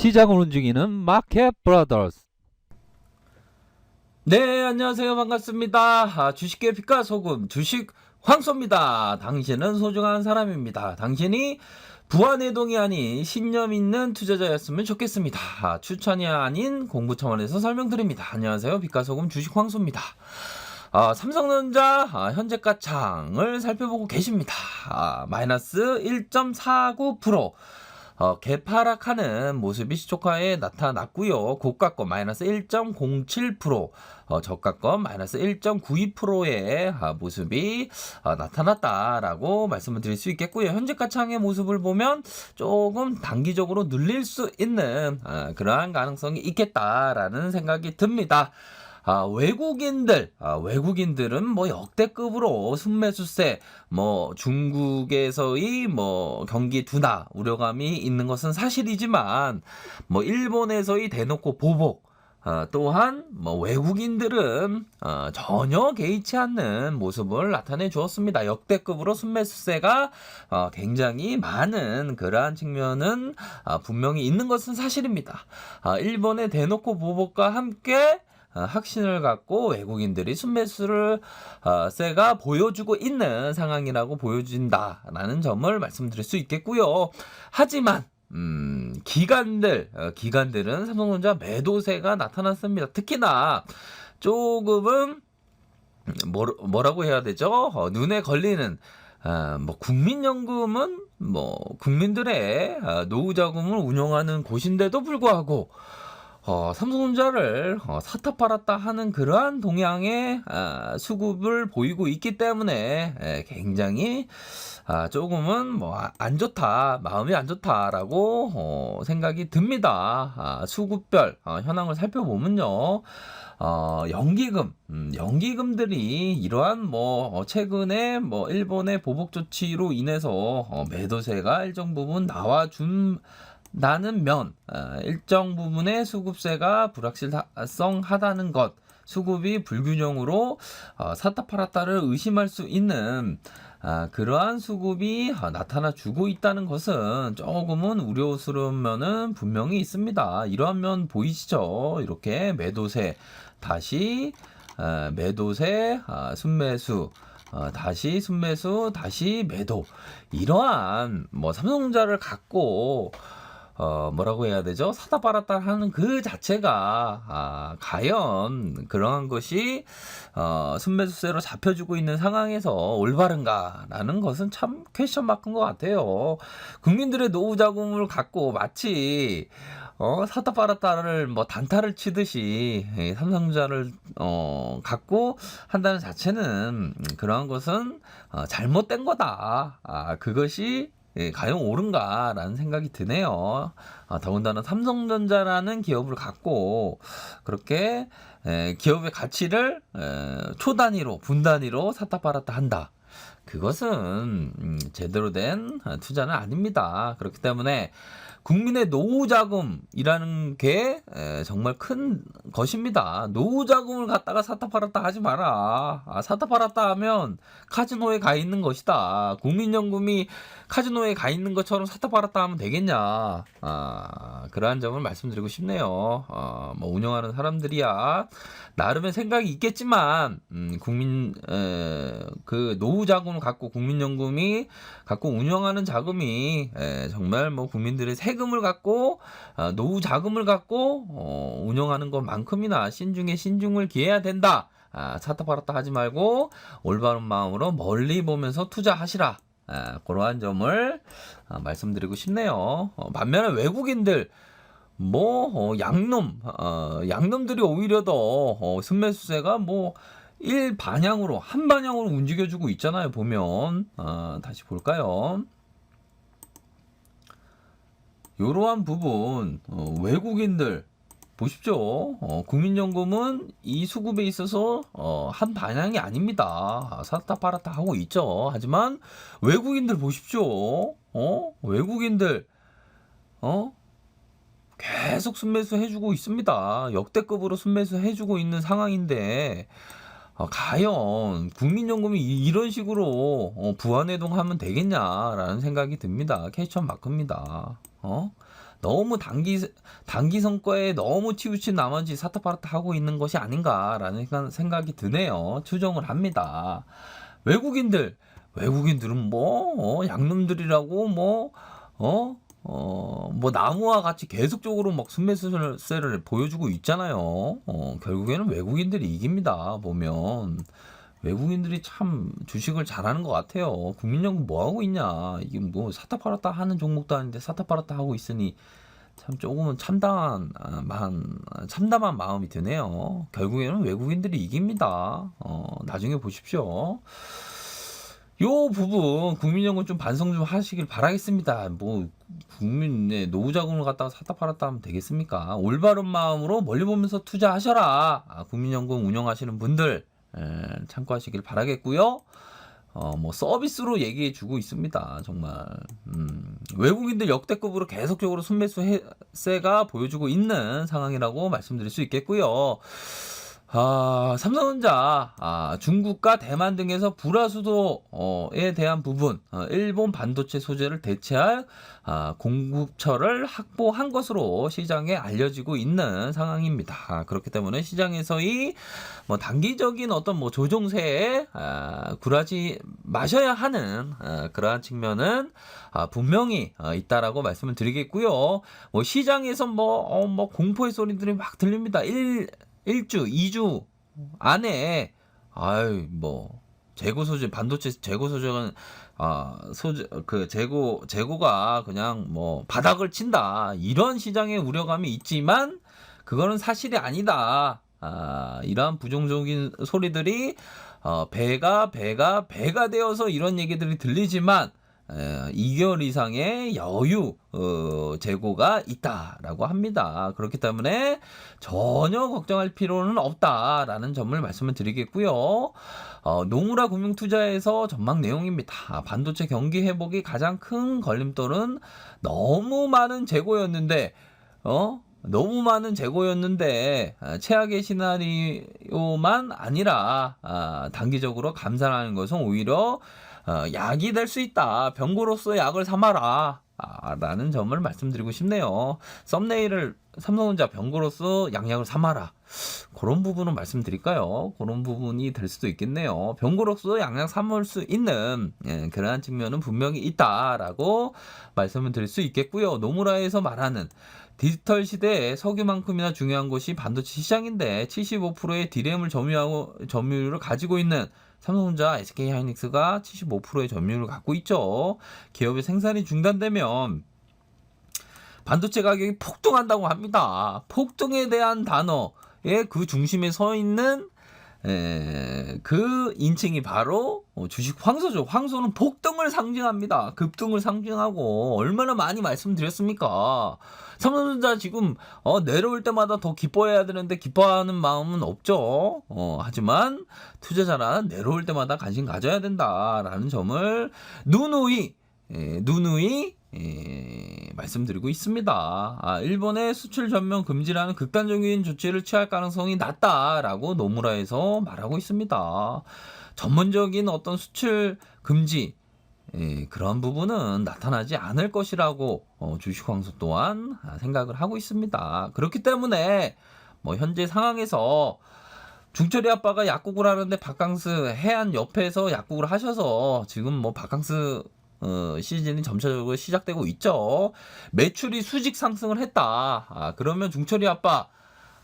시장을 움직이는 마켓 브라더스. 네, 안녕하세요. 반갑습니다. 아, 주식계 빛과 소금, 주식 황소입니다. 당신은 소중한 사람입니다. 당신이 부안해동이 아닌 신념 있는 투자자였으면 좋겠습니다. 아, 추천이 아닌 공부 차원에서 설명드립니다. 안녕하세요. 빛과 소금 주식 황소입니다. 아, 삼성전자 아, 현재가 장을 살펴보고 계십니다. 아, 마이너스 1.49%. 어, 개파락하는 모습이 시초가에 나타났고요. 고가권 마이너스 1.07%, 어, 저가권 마이너스 1.92%의 아, 모습이 어, 나타났다라고 말씀을 드릴 수 있겠고요. 현재 가창의 모습을 보면 조금 단기적으로 눌릴 수 있는 아, 그러한 가능성이 있겠다라는 생각이 듭니다. 아, 외국인들, 아, 외국인들은 뭐 역대급으로 순매수세, 뭐 중국에서의 뭐 경기 둔화 우려감이 있는 것은 사실이지만 뭐 일본에서의 대놓고 보복, 어, 또한 뭐 외국인들은 어, 전혀 개의치 않는 모습을 나타내 주었습니다. 역대급으로 순매수세가 어, 굉장히 많은 그러한 측면은 아, 분명히 있는 것은 사실입니다. 아, 일본의 대놓고 보복과 함께 어, 확신을 갖고 외국인들이 순매수를 어, 세가 보여주고 있는 상황이라고 보여진다라는 점을 말씀드릴 수 있겠고요. 하지만 음, 기관들, 어, 기관들은 삼성전자 매도세가 나타났습니다. 특히나 조금은 뭐, 뭐라고 해야 되죠? 어, 눈에 걸리는 아, 뭐 국민연금은 뭐 국민들의 아, 노후 자금을 운영하는 곳인데도 불구하고 어, 삼성전자를 어, 사타 팔았다 하는 그러한 동향의 아, 수급을 보이고 있기 때문에 에, 굉장히 아, 조금은 뭐 안 좋다 마음이 안 좋다라고 어, 생각이 듭니다. 아, 수급별 어, 현황을 살펴보면요. 어, 연기금, 음, 연기금들이 이러한 뭐, 어, 최근에 뭐, 일본의 보복 조치로 인해서, 어, 매도세가 일정 부분 나와준, 나는 면, 어, 일정 부분의 수급세가 불확실성하다는 것, 수급이 불균형으로 어, 샀다 팔았다를 의심할 수 있는 아, 그러한 수급이 아, 나타나 주고 있다는 것은 조금은 우려스러운 면은 분명히 있습니다. 이러한 면 보이시죠? 이렇게 매도세 다시 아, 매도세 아, 순매수 어, 다시 순매수 다시 매도 이러한 뭐 삼성전자를 갖고 어, 뭐라고 해야 되죠? 사다 팔았다 하는 그 자체가, 아, 과연 그러한 것이, 어, 순매수세로 잡혀주고 있는 상황에서 올바른가라는 것은 참 퀘션 마크인 것 같아요. 국민들의 노후 자금을 갖고 마치, 어, 사다 팔았다를 뭐 단타를 치듯이 이 삼성전자를 어, 갖고 한다는 자체는 그러한 것은 어, 잘못된 거다. 아, 그것이 예, 과연 옳은가라는 생각이 드네요. 아, 더군다나 삼성전자라는 기업을 갖고 그렇게 에, 기업의 가치를 에, 초단위로 분단위로 샀다 팔았다 한다. 그것은 음, 제대로 된 투자는 아닙니다. 그렇기 때문에 국민의 노후 자금이라는 게 에, 정말 큰 것입니다. 노후 자금을 갖다가 사다 팔았다 하지 마라. 아, 사다 팔았다 하면 카지노에 가 있는 것이다. 국민연금이 카지노에 가 있는 것처럼 사다 팔았다 하면 되겠냐. 아, 그러한 점을 말씀드리고 싶네요. 어, 뭐 운영하는 사람들이야 나름의 생각이 있겠지만 음, 국민 에, 그 노후 자금을 갖고 국민연금이 갖고 운영하는 자금이 에, 정말 뭐 국민들의 세금을 갖고 어, 노후 자금을 갖고 어, 운영하는 것만큼이나 신중에 신중을 기해야 된다. 아, 사타 팔았다 하지 말고 올바른 마음으로 멀리 보면서 투자하시라. 아, 그러한 점을 아, 말씀드리고 싶네요. 어, 반면에 외국인들 뭐 어, 양놈 어, 양놈들이 오히려 더 어, 순매수세가 뭐 일반향으로 한 방향으로 움직여주고 있잖아요 보면. 어, 다시 볼까요? 이러한 부분 어, 외국인들 보십시오. 어, 국민연금은 이 수급에 있어서 어, 한 방향이 아닙니다. 사타 파라타 하고 있죠. 하지만 외국인들 보십시오. 어 외국인들 어 계속 순매수 해주고 있습니다. 역대급으로 순매수 해주고 있는 상황인데 어, 과연 국민연금이 이- 이런 식으로 어, 부안해동하면 되겠냐라는 생각이 듭니다. 캐션 마크입니다. 어? 너무 단기 단기 성과에 너무 치우친 나머지 사타파라타 하고 있는 것이 아닌가라는 생각- 생각이 드네요. 추정을 합니다. 외국인들 외국인들은 뭐 어, 양놈들이라고 뭐 어? 어, 뭐 나무와 같이 계속적으로 막 순매수세를 보여주고 있잖아요. 어, 결국에는 외국인들이 이깁니다. 보면 외국인들이 참 주식을 잘하는 것 같아요. 국민연금 뭐 하고 있냐? 이게 뭐 사타 팔았다 하는 종목도 아닌데 사타 팔았다 하고 있으니 참 조금은 참담한 참담한 마음이 드네요. 결국에는 외국인들이 이깁니다. 어, 나중에 보십시오. 요 부분 국민연금 좀 반성 좀 하시길 바라겠습니다. 뭐 국민의 노후 자금을 갖다가 사다 팔았다 하면 되겠습니까? 올바른 마음으로 멀리 보면서 투자하셔라. 아, 국민연금 운영하시는 분들 에, 참고하시길 바라겠고요. 어, 뭐 서비스로 얘기해 주고 있습니다. 정말 음, 외국인들 역대급으로 계속적으로 순매수세가 보여주고 있는 상황이라고 말씀드릴 수 있겠고요. 아, 삼성전자, 아, 중국과 대만 등에서 불화수도에 대한 부분, 어, 일본 반도체 소재를 대체할 아, 공급처를 확보한 것으로 시장에 알려지고 있는 상황입니다. 아, 그렇기 때문에 시장에서의 뭐 단기적인 어떤 뭐 조종세에 아, 굴하지 마셔야 하는 아, 그러한 측면은 아, 분명히 어, 있다라고 말씀을 드리겠고요. 뭐 시장에서 뭐, 어, 뭐 공포의 소리들이 막 들립니다. 일 1주, 2주 안에 아유 뭐 재고 소재 반도체 재고 소재는 아 소재 그 재고 재고가 그냥 뭐 바닥을 친다. 이런 시장의 우려감이 있지만 그거는 사실이 아니다. 아 이러한 부정적인 소리들이 어 배가 배가 배가 되어서 이런 얘기들이 들리지만 에, 2개월 이상의 여유 어, 재고가 있다라고 합니다. 그렇기 때문에 전혀 걱정할 필요는 없다라는 점을 말씀을 드리겠고요. 어, 노무라 금융투자에서 전망 내용입니다. 반도체 경기 회복이 가장 큰 걸림돌은 너무 많은 재고였는데 어? 너무 많은 재고였는데 아, 최악의 시나리오만 아니라 아, 단기적으로 감산하는 것은 오히려 어, 약이 될 수 있다. 병고로서 약을 삼아라. 아, 라는 점을 말씀드리고 싶네요. 썸네일을 삼성전자 병고로서 양약을 삼아라. 그런 부분은 말씀드릴까요? 그런 부분이 될 수도 있겠네요. 병고로서 양약 삼을 수 있는 예, 그러한 측면은 분명히 있다라고 말씀을 드릴 수 있겠고요. 노무라에서 말하는 디지털 시대에 석유만큼이나 중요한 것이 반도체 시장인데 75%의 디램을 점유하고 점유율을 가지고 있는 삼성전자, SK하이닉스가 75%의 점유율을 갖고 있죠. 기업의 생산이 중단되면 반도체 가격이 폭등한다고 합니다. 폭등에 대한 단어의 그 중심에 서 있는 에, 그 인칭이 바로 어, 주식 황소죠. 황소는 폭등을 상징합니다. 급등을 상징하고 얼마나 많이 말씀드렸습니까? 삼성전자 지금 어, 내려올 때마다 더 기뻐해야 되는데 기뻐하는 마음은 없죠. 어, 하지만 투자자는 내려올 때마다 관심 가져야 된다라는 점을 누누이 에, 누누이 예, 말씀드리고 있습니다. 아, 일본의 수출 전면 금지라는 극단적인 조치를 취할 가능성이 낮다라고 노무라에서 말하고 있습니다. 전문적인 어떤 수출 금지 예, 그런 부분은 나타나지 않을 것이라고 어, 주식황소 또한 아, 생각을 하고 있습니다. 그렇기 때문에 뭐 현재 상황에서 중철이 아빠가 약국을 하는데 바캉스 해안 옆에서 약국을 하셔서 지금 뭐 바캉스 어, 시즌이 점차적으로 시작되고 있죠. 매출이 수직 상승을 했다. 아, 그러면 중철이 아빠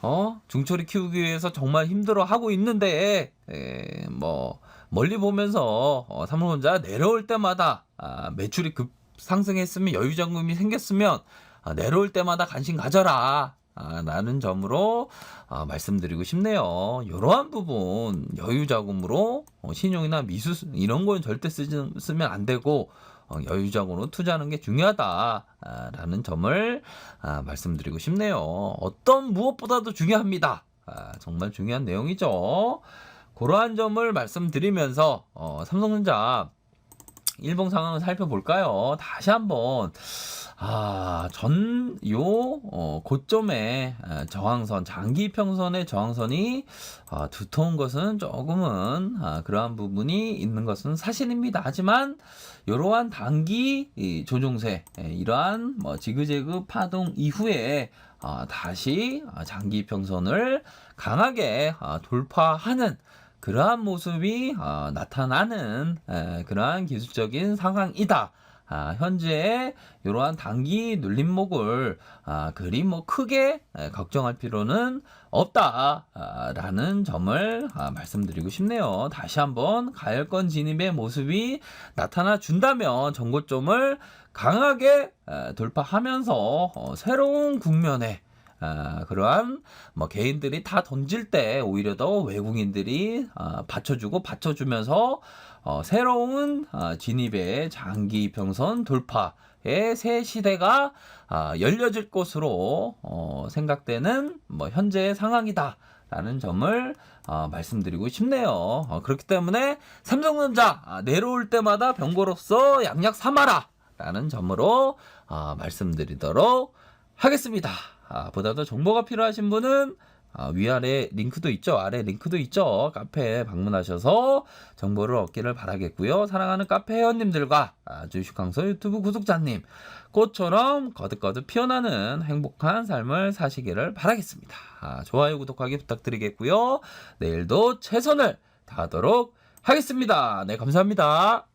어 중철이 키우기 위해서 정말 힘들어 하고 있는데 에, 뭐 멀리 보면서 어, 삼성전자 내려올 때마다 아, 매출이 급 상승했으면 여유 자금이 생겼으면 아, 내려올 때마다 관심 가져라. 아, 라는 점으로 아, 말씀드리고 싶네요. 이러한 부분 여유 자금으로 어, 신용이나 미수 이런 건 절대 쓰지, 쓰면 안 되고 어, 여유 자금으로 투자하는 게 중요하다라는 점을 아, 말씀드리고 싶네요. 어떤 무엇보다도 중요합니다. 아, 정말 중요한 내용이죠. 그러한 점을 말씀드리면서 어, 삼성전자 일봉 상황을 살펴볼까요? 다시 한번 아, 전, 요, 어, 고점의 아, 저항선, 장기 평선의 저항선이 아, 두터운 것은 조금은 아, 그러한 부분이 있는 것은 사실입니다. 하지만 이러한 단기 이 조종세 예, 이러한 뭐 지그재그 파동 이후에 아, 다시 아, 장기 평선을 강하게 아, 돌파하는 그러한 모습이 아, 나타나는 에, 그러한 기술적인 상황이다. 아, 현재 이러한 단기 눌림목을 아, 그리 뭐 크게 에, 걱정할 필요는 없다라는 점을 아, 말씀드리고 싶네요. 다시 한번 가열권 진입의 모습이 나타나 준다면 정고점을 강하게 에, 돌파하면서 어, 새로운 국면에 아, 그러한 뭐 개인들이 다 던질 때 오히려 더 외국인들이 아, 받쳐주고 받쳐주면서 어, 새로운 아, 진입의 장기 평선 돌파의 새 시대가 아, 열려질 것으로 어, 생각되는 뭐 현재의 상황이다 라는 점을 어, 말씀드리고 싶네요. 어, 그렇기 때문에 삼성전자 아, 내려올 때마다 병고로서 양약 삼아라 라는 점으로 어, 말씀드리도록 하겠습니다. 아, 보다 더 정보가 필요하신 분은 아, 위아래 링크도 있죠. 아래 링크도 있죠. 카페에 방문하셔서 정보를 얻기를 바라겠고요. 사랑하는 카페 회원님들과 아, 주식강서 유튜브 구독자님 꽃처럼 거듭거듭 피어나는 행복한 삶을 사시기를 바라겠습니다. 아, 좋아요, 구독하기 부탁드리겠고요. 내일도 최선을 다하도록 하겠습니다. 네, 감사합니다.